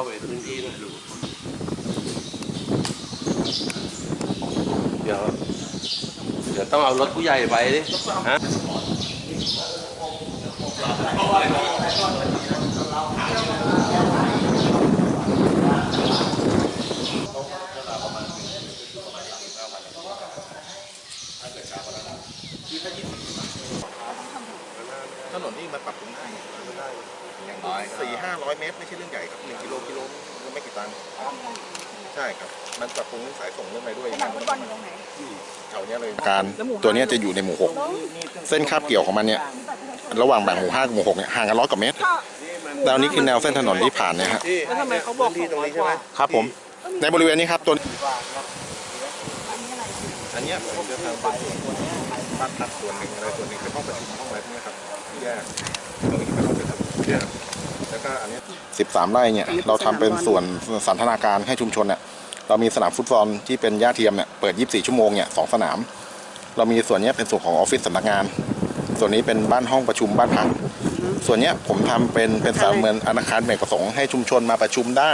าไปพื้นที่หน่อยลูกเดี๋ยวเดี๋ยวต้องเอารถผู้ใหญ่ไปดิฮะ ถนนนี่มันปรับปรุงได้อย่างน้อย สี่ห้าร้อยเมตรไม่ใช่เรื่องใหญ่ครับหนึ่งกิโลกิโลก็ไม่กี่ตังค์ใช่ครับ มันปรับปรุงเรื่องสายส่งเรื่องอะไรด้วยสนามฟุตบอลอยู่ตรงไหนแถวเนี้ยเลยการตัวเนี้ยจะอยู่ในหมู่หกเส้นคาบเกี่ยวของมันเนี่ยระหว่างแบ่งหมู่ห้ากับหมู่หกเนี่ยห่างกันร้อยกว่าเมตรแล้วนี่คือแนวเส้นถนนที่ผ่านเนี่ยฮะแล้วทำไมเขาบอกที่ตรงนี้ใช่ไหมครับผม ในบริเวณนี้ครับตัวอันเนี้ยผมจะทำเป็นส่วนบ้านพักส่วนหนึ่งอะไรส่วนหนึ่งเป็นห้องประชุมห้องอะไรพวกนี้ครับแยกตรงนี้เป็นห้องประชุมแยก แล้วก็อันเนี้สิบสามไร่เนี่ยเราทำเป็นส่วนสันทนาการให้ชุมชนเนี่ยเรามีสนามฟุตบอลที่เป็นหญ้าเทียมเนี่ยเปิด 24 ชั่วโมงเนี่ยสองสนาม เรามีส่วนเนี้ยเป็นส่วนของออฟฟิศสำนักงาน ส่วนนี้เป็นบ้านห้องประชุมบ้านพักส่วนเนี้ยผมทำเป็นเป็นสามเหมือนอาคารแบ่งประสงค์ให้ชุมชนมาประชุมได้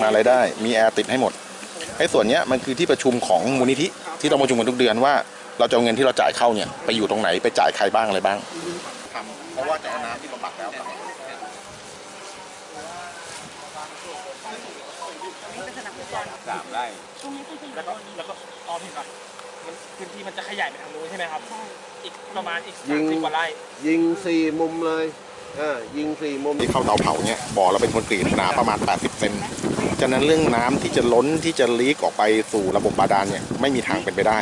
มาอะไรได้ มีแอร์ติดให้หมดไอ้ส่วนเนี้ยมันคือที่ประชุมของมูลนิธิที่เราประชุมกันทุกเดือนว่าเราจะเอาเงินที่เราจ่ายเข้าเนี่ยไปอยู่ตรงไหนไปจ่ายใครบ้างอะไรบ้างทำเพราะว่าจะเอาน้ำที่บำบัดแล้ว กลับมาเป็นสนามฟุตบอลสามไร่ตรงนี้คือจะอยู่แล้วตก็รงนี้แล้วก็ออมเห็นก่อนมันพื้นที่มันจะขยายไปทางนู้นใช่ไหมครับใช่อีกประมาณอีกยิสางมสิบกว่าไร่ยิงสี่มุมเลยอ่ายิงสี่มุม ที่เข้าเตาเผาเนี่ยบ่อเราเป็นคอนกรีตหนาประมาณ 80 เซนฉะนั้นเรื่องน้ำที่จะล้นที่จะลีกออกไปสู่ระบบบาดาลเนี่ยไม่มีทางเป็นไปได้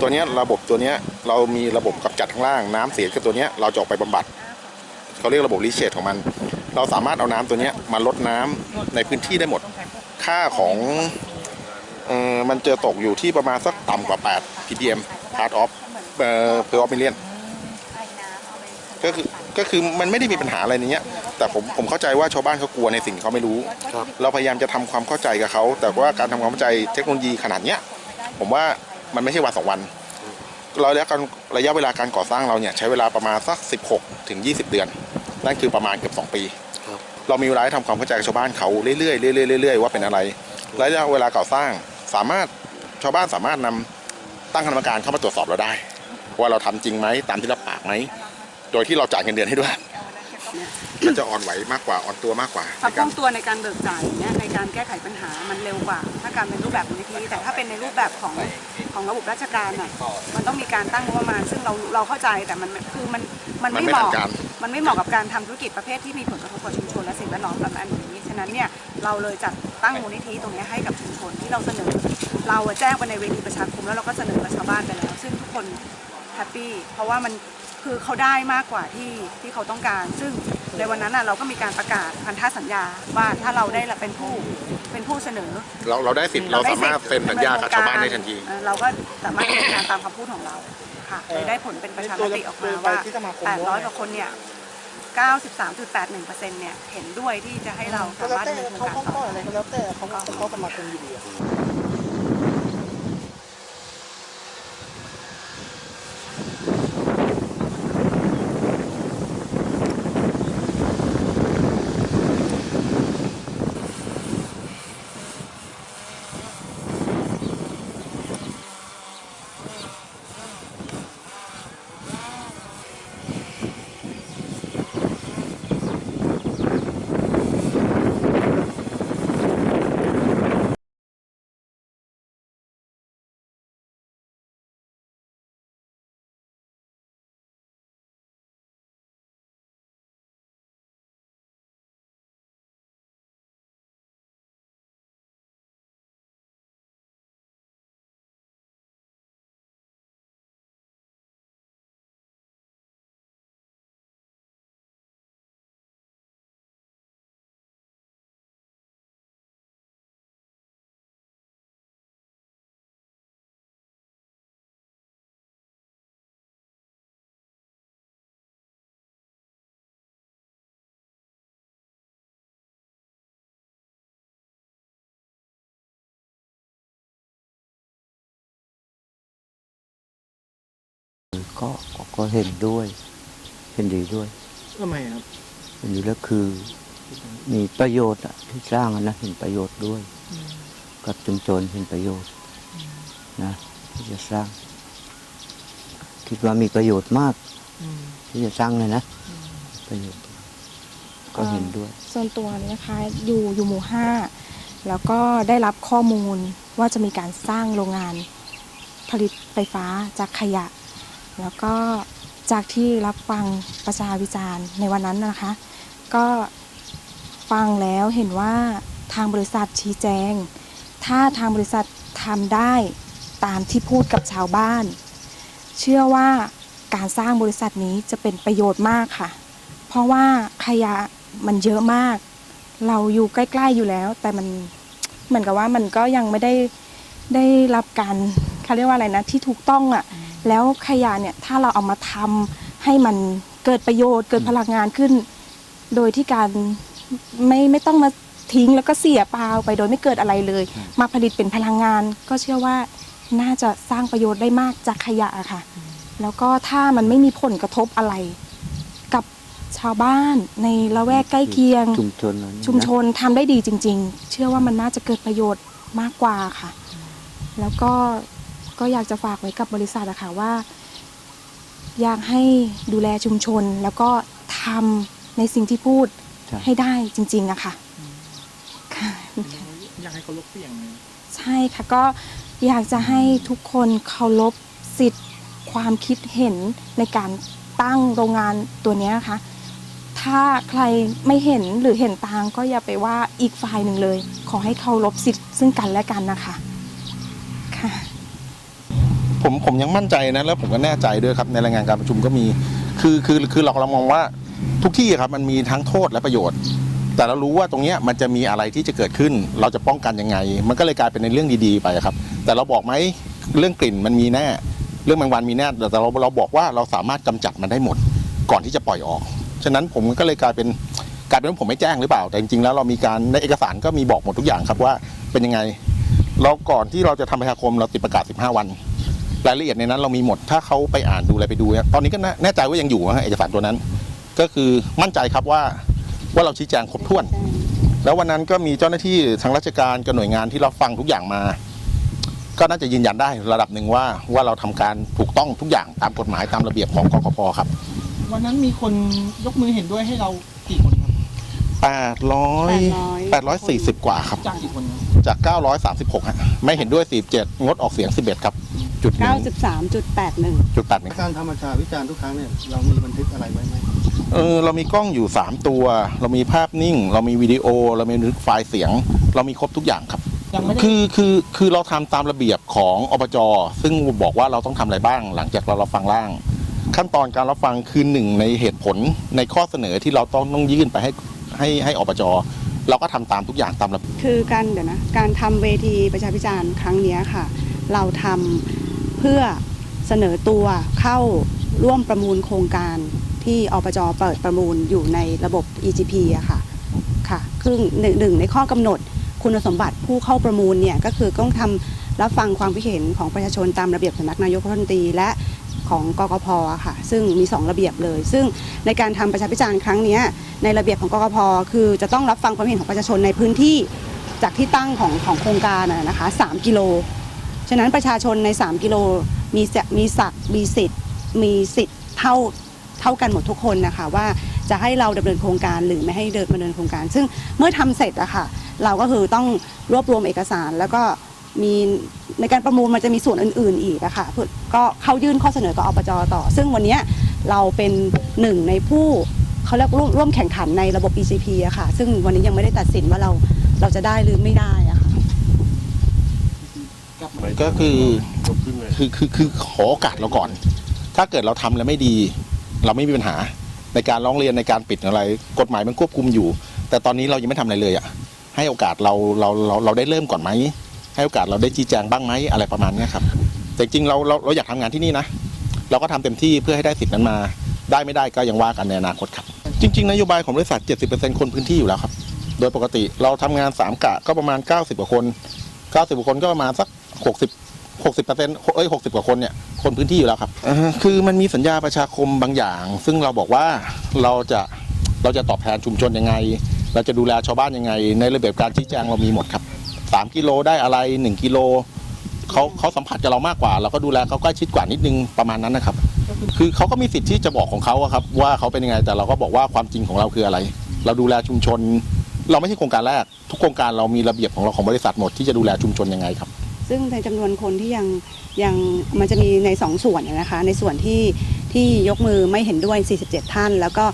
ตัวเนี้ยระบบตัวเนี้ยเรามีระบบกำจัดข้างล่างน้ำเสียกับตัวเนี้ยเราจะออกไปบำบัดเขาเรียกระบบรีเชดของมัน เราสามารถเอาน้ำตัวเนี้ยมาลดน้ำในพื้นที่ได้หมด ค่าของเออมันจะตกอยู่ที่ประมาณสักต่ำกว่า 8 ppm part of เอ่อ per of million ไอ้น้ำเอาไปก็คือก็คือมันไม่ได้มีปัญหาอะไรในเนี้ย แต่ผมผมเข้าใจว่าชาวบ้านเขากลัวในสิ่งที่เขาไม่รู้ เราพยายามจะทำความเข้าใจกับเขา แต่ว่าการทำความเข้าใจเทคโนโลยีขนาดเนี้ย ผมว่ามันไม่ใช่วันสองวันเราระยะการระยะเวลาการก่อสร้างเราเนี่ยใช้เวลาประมาณสัก 16 ถึง 20 เดือน นั่นคือประมาณเกือบ 2 ปี เรามีเวลาให้ทำความเข้าใจกับชาวบ้านเขาเรื่อยๆเรื่อยๆเรื่อยๆว่าเป็นอะไรระยะเวลาก่อสร้างสามารถชาวบ้านสามารถนำตั้งคณะกรรมการเข้ามาตรวจสอบเราได้ ว่าเราทำจริงไหมตามที่รับปากไหมโดยที่เราจ่ายเงินเดือนให้ด้วยมันจะอ่อนไหวมากกว่าอ่อนตัวมากกว่าความในคกาล่รองตัวในการเบิกจ่ายเนี่ยในการแก้ไขปัญหามันเร็วกว่า ถ้าการเป็นรูปแบบมูลนิธิแต่ถ้าเป็นในรูปแบบของของระบบราชการน่ะมันต้องมีการตั้งงบประมาณ ซึ่งเราเราเข้าใจแต่มันคือมันมันมันไม่ไม่เหทันมาะการ มันไม่เหมาะกับการทำธุรกิจประเภทที่มีผลกระทบกับชุมชนและสิ่งแวดล้อมประมาณนี้ฉะนั้นเนี่ยเราเลยจัดตั้งมูลนิธิตรงนี้ให้กับชุมชนที่เราเสนอ เราแจ้งไปในเวทีประชาคมแล้วเราก็เสนอกับชาวบ้านไปแล้ว ซึ่งทุกคนแฮปปี้เพราะว่ามันคือเขาได้มากกว่าที่ที่เขาต้องการ ซึ่งในวันนั้นน่ะเราก็มีการประกาศพันธสัญญาว่าถ้าเราได้เป็นผู้เป็นผู้เสนอ เราเราได้สิทธิ์เราสามารถเซ็นสัญญากับชาวบ้านได้ทันทีเอ่อเราก็สามารถดำเนินการตามคำพูดของเรา ค่ะเลยได้ผลเป็นประชามติออกมาว่า 800 กว่าคนเนี่ย 93.81%เนี่ย เห็นด้วยที่จะให้เราสามารถดำเนินโครงการต่ออะไรก็แล้วแต่เขาเขาสมาคมอยู่ดี ก็ก็ก็เห็นด้วย เห็นดีด้วยทำไมครับเห็นดีแล้วคือ มีประโยชน์อะที่สร้างอะนะเห็นประโยชน์ด้วย กับชุมชนเห็นประโยชน์นะที่จะสร้าง คิดว่ามีประโยชน์มากที่จะสร้างเลยนะประโยชน์ก็เห็นด้วย ส่วนตัวเนี่ยนะคะอยู่อยู่หมู่ห้าแล้วก็ได้รับข้อมูลว่าจะมีการสร้างโรงงานผลิตไฟฟ้าจากขยะ แล้วก็จากที่รับฟังประชาวิจารณ์ในวันนั้นนะคะ ก็ฟังแล้วเห็นว่าทางบริษัทชี้แจง ถ้าทางบริษัททำได้ตามที่พูดกับชาวบ้าน เชื่อว่าการสร้างบริษัทนี้จะเป็นประโยชน์มากค่ะ เพราะว่าขยะมันเยอะมาก เราอยู่ใกล้ๆอยู่แล้ว แต่มันเหมือนกับว่ามันก็ยังไม่ได้ได้รับการเขาเรียกว่าอะไรนะที่ถูกต้องอะ่ะ แล้วขยะเนี่ยถ้าเราเอามาทำให้มันเกิดประโยชน์ เกิดพลังงานขึ้น โดยที่การไม่ไม่ต้องมาทิ้งแล้วก็เสียเปล่าไปโดยไม่เกิดอะไรเลย มาผลิตเป็นพลังงาน ก็เชื่อว่าน่าจะสร้างประโยชน์ได้มากจากขยะอะค่ะ แล้วก็ถ้ามันไม่มีผลกระทบอะไร กับชาวบ้านในละแวกใกล้เคียง ชุมชนเราเนี่ยนะชุมชนทำได้ดีจริง ๆ เชื่อว่ามันน่าจะเกิดประโยชน์มากกว่าค่ะ แล้วก็ ก็อยากจะฝากไว้กับบริษัทอะค่ะว่า อยากให้ดูแลชุมชน แล้วก็ทำในสิ่งที่พูดใช่ ให้ได้จริงๆอะค่ะค่ะอยากให้เขาลบเสียงใช่ค่ะก็อยากจะให้ทุกคนเคารพสิทธิ์ความคิดเห็นในการตั้งโรงงานตัวเนี้ยค่ะถ้าใครไม่เห็นหรือเห็นต่างก็อย่าไปว่าอีกฝ่ายหนึ่งเลย ขอให้เคารพสิทธิ์ซึ่งกันและกันนะคะค่ะ ผมผมยังมั่นใจนะแล้วผมก็แน่ใจด้วยครับในรายงานการประชุมก็มี คือคือคือเราเรามองว่าทุกที่ครับมันมีทั้งโทษและประโยชน์ แต่เรารู้ว่าตรงนี้มันจะมีอะไรที่จะเกิดขึ้น เราจะป้องกันยังไง มันก็เลยกลายเป็นในเรื่องดีๆไปครับ แต่เราบอกไหมเรื่องกลิ่นมันมีแน่ เรื่องแมงวันมีแน่แต่เราเราบอกว่าเราสามารถกำจัดมันได้หมด ก่อนที่จะปล่อยออกฉะนั้นผมก็เลยกลายเป็นกลายเป็นว่าผมไม่แจ้งหรือเปล่า แต่จริงๆแล้วเรามีการในเอกสารก็มีบอกหมดทุกอย่างครับว่าเป็นยังไงเราก่อนที่เราจะทำประชาคมเราติดประกาศ 15 วัน รายละเอียดในนั้นเรามีหมด ถ้าเขาไปอ่านดูอะไรไปดูเนี่ยตอนนี้ก็แน่แน่ใจว่ายังอยู่นะฮะเอกสารตัวนั้น ก็คือมั่นใจครับว่าว่าเราชี้แจงครบถ้วน แล้ววันนั้นก็มีเจ้าหน้าที่ทางราชการกับหน่วยงานที่เราฟังทุกอย่างมา ก็น่าจะยืนยันได้ระดับหนึ่งว่าว่าเราทำการถูกต้องทุกอย่างตามกฎหมายตามระเบียบของกกพครับ วันนั้นมีคนยกมือเห็นด้วยให้เรากี่คนครับ800 840กว่าครับ จากกี่คนครับจาก936ฮะไม่เห็นด้วย47งดออกเสียง11ครับ จุดหนึ่ง93.81 จุดแปดหนึ่งการทำประชาวิจารณ์ทุกครั้งเนี่ยเรามีบันทึกอะไรไว้ไหมเออเรามีกล้องอยู่ 3 ตัว เรามีภาพนิ่ง เรามีวิดีโอ เรามีบันทึกไฟล์เสียง เรามีครบทุกอย่างครับ ยังไม่ได้คือคือคือเราทำตามระเบียบของอบจซึ่งบอกว่าเราต้องทำอะไรบ้าง หลังจากเรารับฟังร่าง ขั้นตอนการรับฟังคือหนึ่งในเหตุผลในข้อเสนอที่เราต้องต้องยื่นไปให้ให้ให้อบจเราก็ทำตามทุกอย่างตามระเบียบ คือการเดี๋ยวนะ การทำเวทีประชาพิจารณ์ครั้งเนี้ยค่ะ เราทำ เพื่อเสนอตัวเข้าร่วมประมูลโครงการที่อบจเปิดประมูลอยู่ในระบบ EGP อะค่ะค่ะคือหนึ่งหนึ่งในข้อกำหนดคุณสมบัติผู้เข้าประมูลเนี่ยก็คือต้องทำรับฟังความคิดเห็นของประชาชนตามระเบียบสำนักนายกรัฐมนตรีและของกกพค่ะ ซึ่งมี 2 ระเบียบเลย ซึ่งในการทำประชาพิจารณ์ครั้งนี้ในระเบียบของกกพคือจะต้องรับฟังความเห็นของประชาชนในพื้นที่จากที่ตั้งของของโครงการนะนะคะ3กิโล ฉะนั้นประชาชนใน 3 กิโลมีสิมีศักดิ์มีสิทธิ์มีสิทธิ์เท่าเท่ากันหมดทุกคนนะคะว่าจะให้เราดำเนินโครงการหรือไม่ให้เดินดำเนินโครงการ ซึ่งเมื่อทำเสร็จอะค่ะเราก็คือต้องรวบรวมเอกสารแล้วก็มีในการประมูลมันจะมีส่วนอื่น ๆ อีกอะค่ะพก็เข้ายื่นข้อเสนอต่ออบจต่อ ซึ่งวันนี้เราเป็นหนึ่งในผู้เขาเรียกร่วมร่วมแข่งขันในระบบ ECP อะค่ะ ซึ่งวันนี้ยังไม่ได้ตัดสินว่าเราเราจะได้หรือไม่ได้ ก็คือคือคือคือขอโอกาสเราก่อน ถ้าเกิดเราทำแล้วไม่ดี เราไม่มีปัญหาในการร้องเรียนในการปิดอะไร กฎหมายมันควบคุมอยู่ แต่ตอนนี้เรายังไม่ทำอะไรเลยอะให้โอกาสเราเราเราเราได้เริ่มก่อนไหมให้โอกาสเราได้ชี้แจงบ้างไหมอะไรประมาณเนี้ยครับแต่จริงๆเราเราเราอยากทำงานที่นี่นะเราก็ทำเต็มที่เพื่อให้ได้สิทธิ์นั้นมา ได้ไม่ได้ก็ยังว่ากันในอนาคตครับ จริง ๆ นโยบายของบริษัท 70%คนพื้นที่อยู่แล้วครับ โดยปกติเราทำงาน3กะก็ประมาณ 90กว่าคน 90กว่าคนก็ประมาณสัก 60 60เปอร์เซ็นต์เอ้ย60กว่าคนเนี่ยคนพื้นที่อยู่แล้วครับอ่าคือมันมีสัญญาประชาคมบางอย่าง ซึ่งเราบอกว่าเราจะเราจะตอบแทนชุมชนยังไงเราเราจะดูแลชาวบ้านยังไง ในระเบียบการชี้แจงเรามีหมดครับสามกิโลได้อะไรหนึ่งกิโลเขาเขาสัมผัสกับเรามากกว่า เราก็ดูแลเขาใกล้ชิดกว่านิดนึงประมาณนั้นนะครับ คือเขาก็มีสิทธิ์ที่จะบอกของเขาอะครับ ว่าเขาเป็นยังไงแต่เราก็บอกว่าความจริงของเราคืออะไร เราดูแลชุมชน เราไม่ใช่โครงการแรก ทุกโครงการเรามีระเบียบของเราของบริษัทหมดที่จะดูแลชุมชนยังไงครับ ซึ่งในจำนวนคนที่ยังยังมันจะมีในสองส่วนนะคะ ในส่วนที่ที่ยกมือไม่เห็นด้วย 47 ท่าน แล้วก็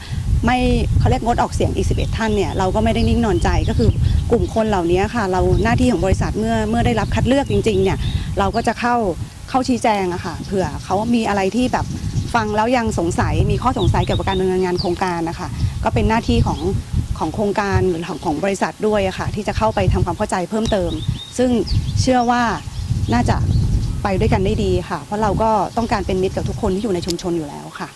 ไม่เขาเรียกงดออกเสียงอีก 11 ท่านเนี่ยเราก็ไม่ได้นิ่งนอนใจก็คือกลุ่มคนเหล่านี้ค่ะ เราหน้าที่ของบริษัทเมื่อเมื่อได้รับคัดเลือกจริงๆเนี่ยเราก็จะเข้าเข้าชี้แจงอะค่ะเผื่อเขามีอะไรที่แบบฟังแล้วยังสงสัยมีข้อสงสัยเกี่ยวกับการดำเนินงานโครงการนะคะก็เป็นหน้าที่ของของโครงการหรือของของบริษัทด้วยอะค่ะที่จะเข้าไปทำความเข้าใจเพิ่มเติม ซึ่งเชื่อว่าน่าจะไปด้วยกันได้ดีค่ะ เพราะเราก็ต้องการเป็นมิตรกับทุกคนที่อยู่ในชุมชนอยู่แล้วค่ะ